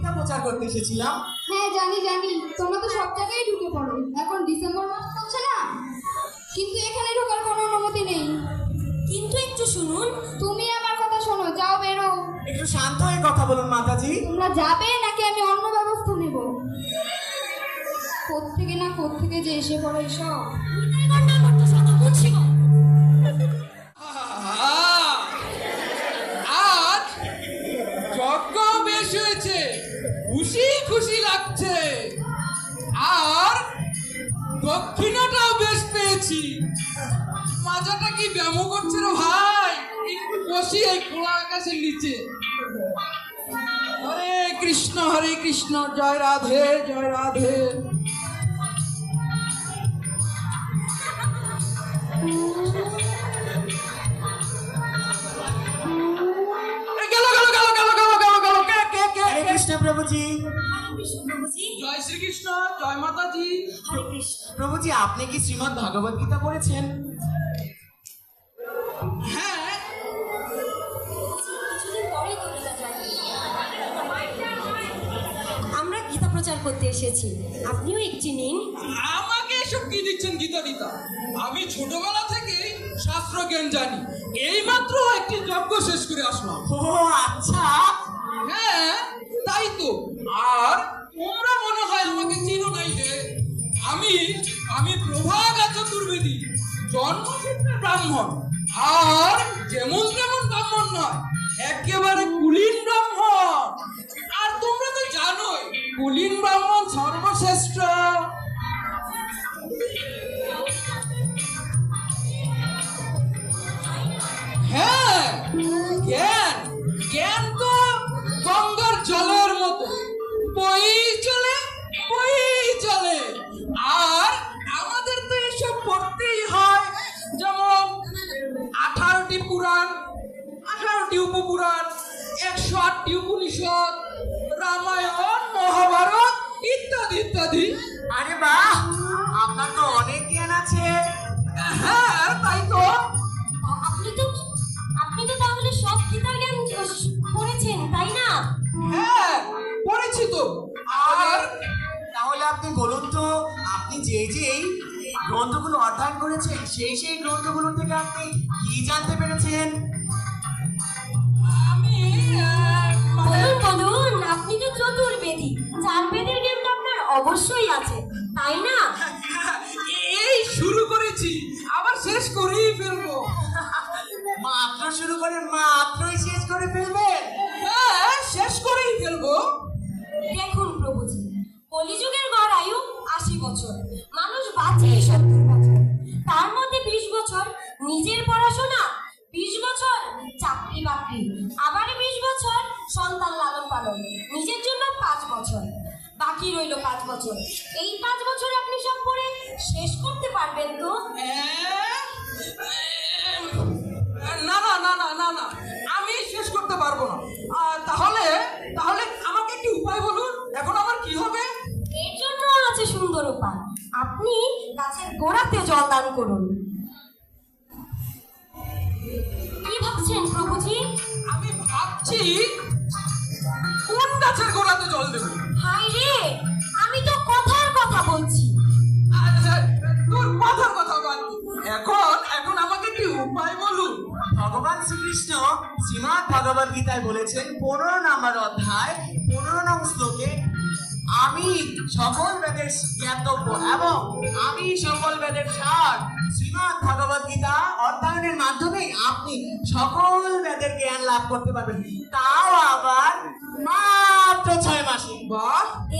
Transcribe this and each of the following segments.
গীতা প্রচার করতে এসেছিলাম? হ্যাঁ জানি জানি। তোমরা তো সব জায়গায় ঢুকে পড়ো। এখন ডিসেম্বর মাস চলছে না? কিন্তু এখানে ঢোকার কোনো অনুমতি নেই। কিন্তু একটু শুনুন। তুমি আমার কথা শোনো যাও বেরো। একটু শান্ত হয়ে কথা বলুন মাতাজি। তোমরা যাবে নাকি আমি অন্য ব্যবস্থা নেব? কোত্থেকে না কোত্থেকে যে এসে পড়ে এসব? মাজাটা কি ব্যায়াম করছে রে ভাই? একটু বসি এই খোলা আকাশের নিচে। হরে কৃষ্ণ হরে কৃষ্ণ জয় রাধে জয় রাধে। প্রভুজি। জয় শ্রীকৃষ্ণ জয় মাতাজি। প্রভুজি আপনি কি শ্রীমদ ভগবত গীতা পড়েছেন? এসেছি। আপনিও একটি নিন। আমাকে এসব কি দিচ্ছেন গীতা দিতা আমি ছোটবেলা থেকে শাস্ত্র জ্ঞান জানি। এইমাত্র একটি যজ্ঞ শেষ করে আসলাম। ও আচ্ছা। হ্যাঁ তাই তো। আর তোমরা মনে হয় আমাকে চিনো নাই রে। আমি আমি প্রভাগা চতুর্বেদী। জন্মসূত্রে ব্রাহ্মণ। আর যেমন তেমন ব্রাহ্মণ নয় একেবারে কুলীন ব্রাহ্মণ। তোমরা তো জানোই। কুলীন ব্রাহ্মণ সর্বশ্রেষ্ঠ। আপনি বলুন তো আপনি যে যে এই গ্রন্থগুলো অধ্যয়ন করেছেন সেই সেই গ্রন্থগুলো থেকে আপনি কি জানতে পেরেছেন? মানে বলুন বলুন আপনি তো চতুর্বেদী। চার বেদের জ্ঞান তো আপনার অবশ্যই আছে তাই না? এই শুরু করেছি আবার শেষ করেই ফেলব। মাত্র শুরু করে মাত্রই শেষ করে ফেলবেন? হ্যাঁ শেষ করেই ফেলব। দেখুন প্রভুজি কলিযুগের সত্তর বছর তার মধ্যে বিশ বছর নিজের পড়াশোনা বিশ বছর চাকরি বাকরি আবার বিশ বছর সন্তান লালন পালন। নিজের জন্য পাঁচ বছর বাকি রইল পাঁচ বছর। এই পাঁচ বছর আপনি সব পড়ে শেষ করতে পারবেন তো? না না না না না না আমি শেষ করতে পারব না। তাহলে তাহলে আমাকে একটি উপায় বলুন এখন আমার কি হবে? এর জন্য আছে সুন্দর উপায়। আপনি গাছের গোড়াতে জল দান করুন। কি ভাবছেন প্রভুজি? আমি ভাবছি কোন গাছের গোড়াতে জল দেবো? হাই রে আমি তো কথার কথা বলছি। আচ্ছা, তোর মাথার কথা দে। এখন এখন আমাকে একটি উপায় বলুন। ভগবান শ্রীকৃষ্ণ শ্রীমদ ভগবত গীতায় বলেছেন পনেরো নম্বর অধ্যায় পনেরো নং শ্লোকে আমি সকল বেদের জ্ঞাতব্য এবং আমি সকল বেদের সার। শ্রীমদ ভগবত গীতা অধ্যয়নের মাধ্যমে আপনি সকল বেদের জ্ঞান লাভ করতে পারবেন। তাও আবার মাত্র ছয় মাসে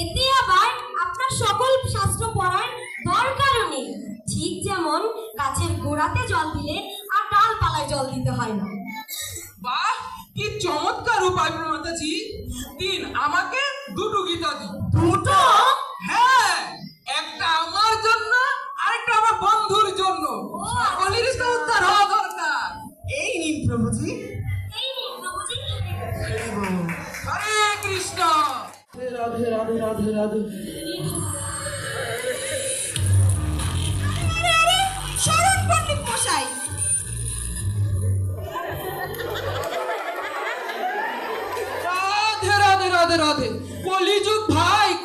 এতে আবার আপনার সকল শাস্ত্র পড়ার দরকারও নেই। ঠিক যেমন গাছের গোড়াতে জল দিলে আর ডালপালায় জল দিতে হয় না। বাহ কি চমৎকার উপায় প্রমাতাজি দিন আমাকে দুটো গীতা দি। দুটো? হ্যাঁ একটা আমার জন্য আরেকটা আমার বন্ধুর জন্য। সকলের তো উত্তর হওয়া দরকার। এই নিন প্রভুজি। এই নিন প্রভুজি। হরে কৃষ্ণ। রাধে রাধে রাধে রাধে। স্মরণ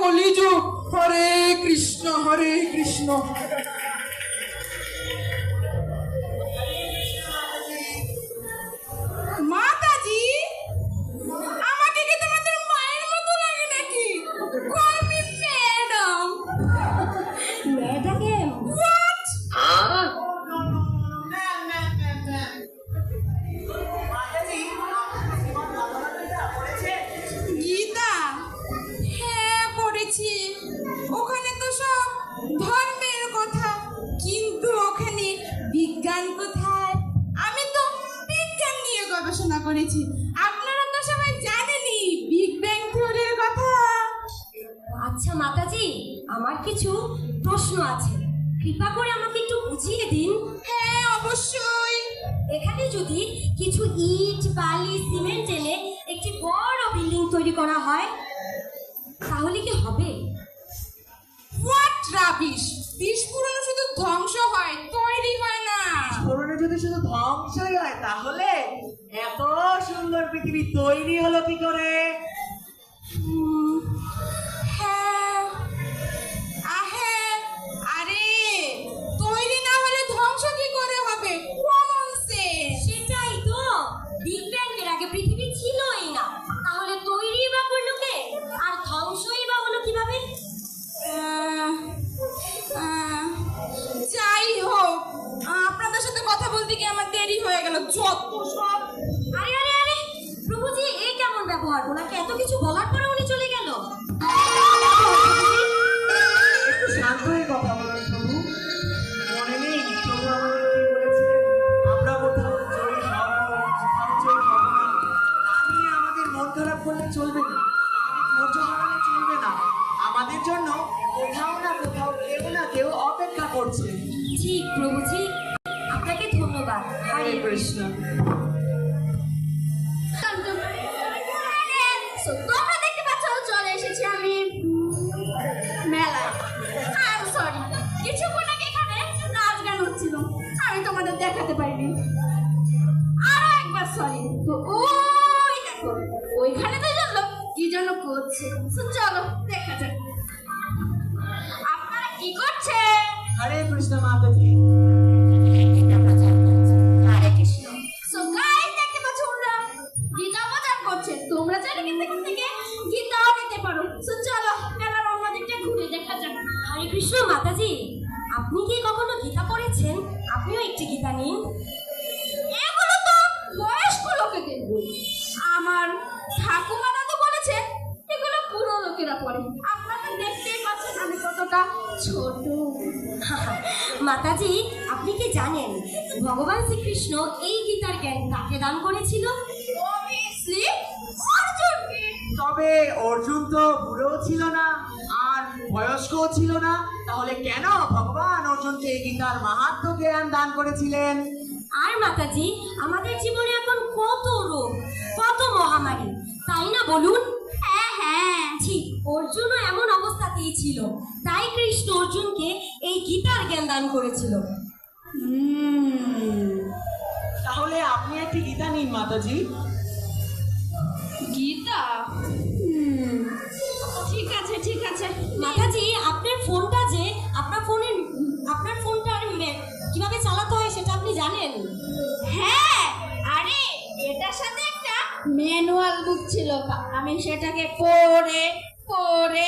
কলিযুগ হরে কৃষ্ণ হরে কৃষ্ণ। করেছি। আপনারা তো সবাই জানেনই বিগ ব্যাং থিওরির কথা। আচ্ছা মাতাজি আমার কিছু প্রশ্ন আছে। কৃপা করে আমাকে একটু বুঝিয়ে দিন। হ্যাঁ অবশ্যই। এখানে যদি কিছু ইট বালি সিমেন্ট এনে একটি বড় বিল্ডিং তৈরি করা হয় তাহলে কি হবে? হোয়াট রাবিশ বিস্ফোরণ শুধু ধ্বংস হয় তৈরি হয় না। যদি শুধু ধ্বংসই হয় তাহলে এত সুন্দর পৃথিবী তৈরি হলো কি করে? হয়ে গেল যত সব আরে আরে আরে প্রভুজি এই কেমন ব্যবহার? ওনাকে এত কিছু বলার পরে উনি চলে গেল। একটু শান্ত হয়ে কথা বলুন প্রভু। মনে নেই প্রভু আমাদের কি বলেছিলেন আমরা কোথাও জয়ী হব কোথাও হব না। তা নিয়ে আমাদের মন খারাপ করলে চলবে না। ধৈর্য হারালে চলবে না। আমাদের জন্য কোথাও না কোথাও কেউ না কেউ অপেক্ষা করছে। ঠিক প্রভুজি। আপনাকে ধন্যবাদ। হরে কৃষ্ণ। তোমরা দেখতে পাচ্ছ চলে এসেছি আমি মেলায়। আর সরি কিছুক্ষণ আগে এখানে নাচ গান হচ্ছিল। আমি তোমাদের দেখাতে পারিনি। আরও একবার সরি তো ওই দেখো ওইখানে তো জানলো কি যেন করছে? চলো দেখা যাক। আপনারা কি করছেন? হরে কৃষ্ণ মাতাজি। ছোট। মাতাজি আপনি কি জানেন ভগবান শ্রীকৃষ্ণ এই গীতার জ্ঞান কাকে দান করেছিল? তবে অর্জুন তো বুড়ো ছিল না আর বয়স্কও ছিল না। তাহলে কেন ভগবান অর্জুনকে এই গীতার মাহাত্ম জ্ঞান দান করেছিলেন? আর মাতাজি আমাদের জীবনে এখন কত রোগ কত মহামারী তাই না বলুন? হ্যাঁ হ্যাঁ। ঠিক অর্জুনও এমন অবস্থাতেই ছিল। তাই কৃষ্ণ অর্জুনকে এই গীতার জ্ঞান দান করেছিল। তাহলে আপনি একটি গীতা নিন মাতাজি। গীতা? হুম, ঠিক আছে ঠিক আছে। মাতাজি আপনার ফোনটা যে আপনার ফোনে আপনার ফোনটার মে- কীভাবে চালাতে হয় সেটা আপনি জানেন? হ্যাঁ আরে এটার সাথে ম্যানুয়াল বুক ছিল। আমি সেটাকে পড়ে পড়ে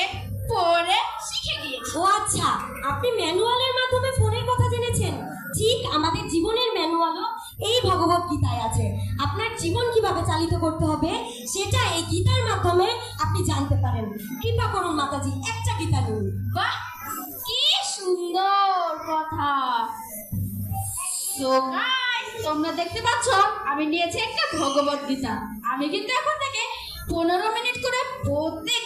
পড়ে শিখে গিয়েছি। ও আচ্ছা আপনি ম্যানুয়ালের মাধ্যমে ফোনের কথা জেনেছেন? ঠিক আমাদের জীবনের ম্যানুয়ালও এই ভগবত গীতায় আছে। আপনার জীবন কীভাবে চালিত করতে হবে সেটা এই গীতার মাধ্যমে আপনি জানতে পারেন। কৃপা করুন মাতাজি একটা গীতা নিন। বাহ কি সুন্দর কথা। Guys, তোমরা দেখতে পাচ্ছ, আমি নিয়েছি একটা ভগবত গীতা আমি কিন্তু এখন থেকে পনেরো মিনিট করে প্রত্যেক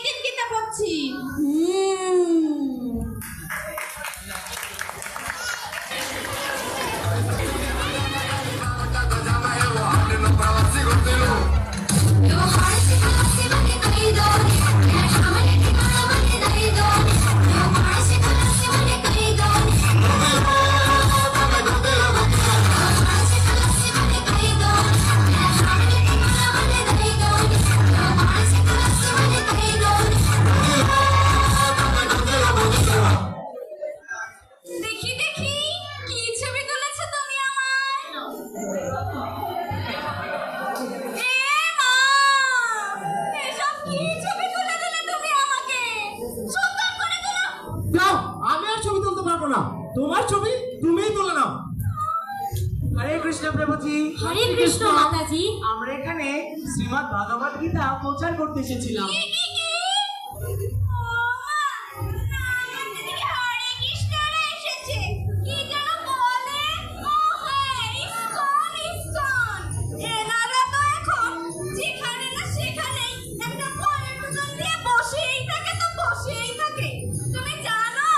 থাকে তো বসেই থাকে। তুমি জানো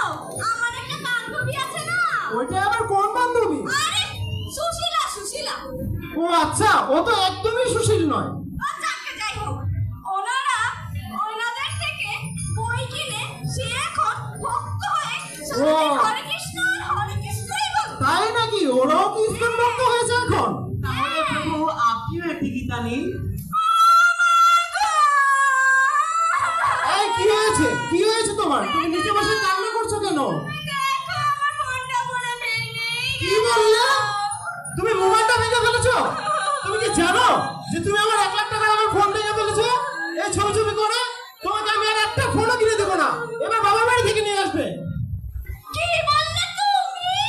আমার একটা বান্ধবী আছে না? ওইটা কোন বান্ধবী? আরে সুশীলা সুশীলা। ও আচ্ছা ও তো একদমই সুশীল নয়। ভেঙে তুমি কি জানো যে তুমি আমার এক লাখ টাকা আমার ফোন ভেঙে ফেলেছো? এই ছবি ছবি করে তোমাকে আমি আর একটা ফোনও কিনে দেবো না। এবার বাবার বাড়ি থেকে নিয়ে আসবে। কি বললে তুমি?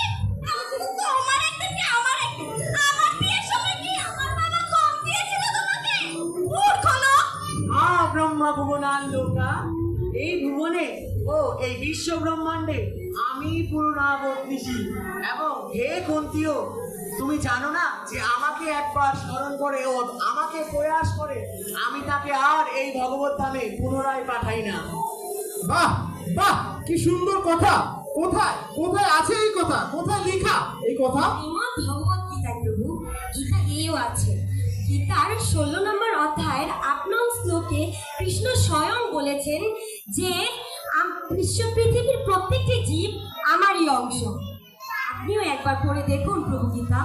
তোমার একটা কি? আমার একটা আমার বিয়ের সময় কি আমার বাবা কম দিয়েছিল তোমাকে? মূর্খ লোক মা ব্রহ্মা ভুবনান লোকা এই ভুবনে ও এই বিশ্ব ব্রহ্মাণ্ডে আমি পূর্ণাবর্তিষী এবং হে কুন্তিও তুমি জানো না যে আমাকে একবার স্মরণ করে ও আমাকে প্রয়াস করে আমি তাকে আর এই ভগবত ধামে পুনরায় পাঠাই না। বাহ বাহ কি সুন্দর কথা। কোথায়? কোথায় আছে এই কথা? কোথায় লেখা এই কথা? ভগবত গীতায় প্রভু গীতা এও আছে। গীতার ষোলো নম্বর অধ্যায়ের আট নং শ্লোকে কৃষ্ণ স্বয়ং বলেছেন যে আম- বিশ্ব পৃথিবীর প্রত্যেকটি জীব আমারই অংশ। আপনিও একবার পড়ে দেখুন প্রভু গীতা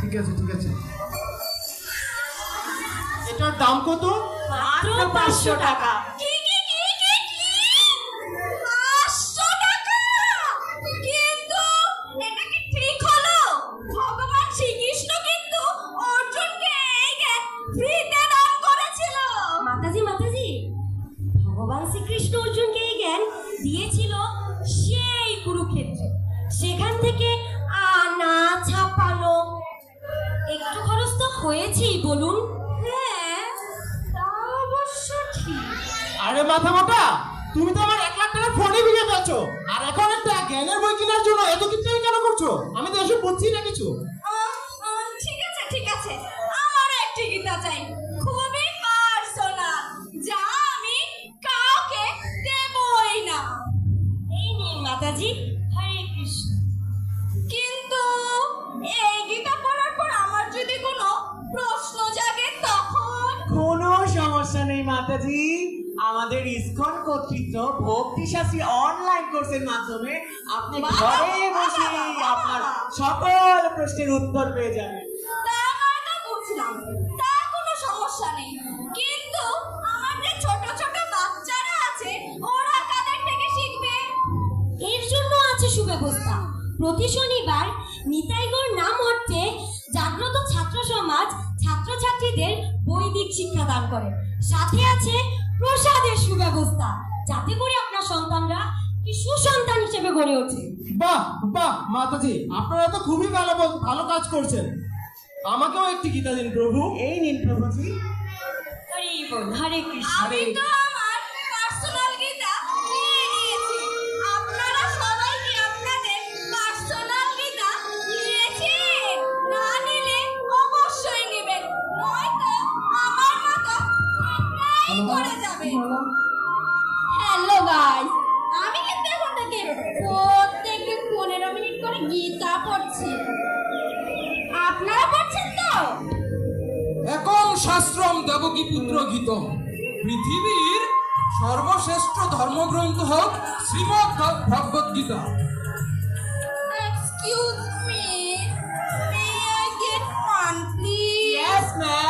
ঠিক আছে ঠিক আছে। এটার দাম কত? মাত্র পাঁচশো টাকা। থেকে আনা ছাপানো একটু খরচ তো হয়েছেই বলুন। হ্যাঁ তা অবশ্য ঠিক। আরে মাথা মোটা তুমি তো আমার এক লাখ টাকার ফোনই ভেঙে ফেলছো। আর এখন একটা জ্ঞানের বই কেনার জন্য এত কিছু কেন করছ? আমি তো এসব বুঝছি না কিছু। ঠিক আছে ঠিক আছে। আমার একটি গীতা চাই। খুবই পার্সোনাল যা আমি কাউকে দেবই না। এই নিন মাতাজি হরে কৃষ্ণ। কিন্তু এই গীতা পড়ার পর আমার যদি কোনো প্রশ্ন জাগে তখন কোনো সমস্যা নেই মাতাজি। আমাদের ইসকন কর্তৃত্ব ভক্তি শাস্ত্রী অনলাইন কোর্সের মাধ্যমে আপনি ঘরে বসে আপনার সকল প্রশ্নের উত্তর পেয়ে যাবেন। তা নয় তো বুঝলাম। তার কোনো সমস্যা নেই। কিন্তু আমার যে ছোট ছোট বাচ্চারা আছে ওরা কাদের থেকে শিখবে। এর জন্য আছে সুব্যবস্থা। প্রতি শনিবার নিতাইগড় নাম অর্থে জাগ্রত ছাত্র সমাজ ছাত্রছাত্রীদের বৈদিক শিক্ষা দান করে। সাথে আছে প্রসাদের সুব্যবস্থা যাতে করে আপনার সন্তানরা কি সুসন্তান হিসেবে গড়ে ওঠে। বাহ বাহ মাতাজি আপনারা তো খুবই ভালো ভালো কাজ করছেন। আমাকেও একটি গীতা দিন প্রভু। এই নিন প্রভুজি। হরে বল হরে কৃষ্ণ। পৃথিবীর সর্বশ্রেষ্ঠ ধর্মগ্রন্থ হোক Shrimad Bhagavad Gita Excuse me. May I get one, please? Yes, ma'am.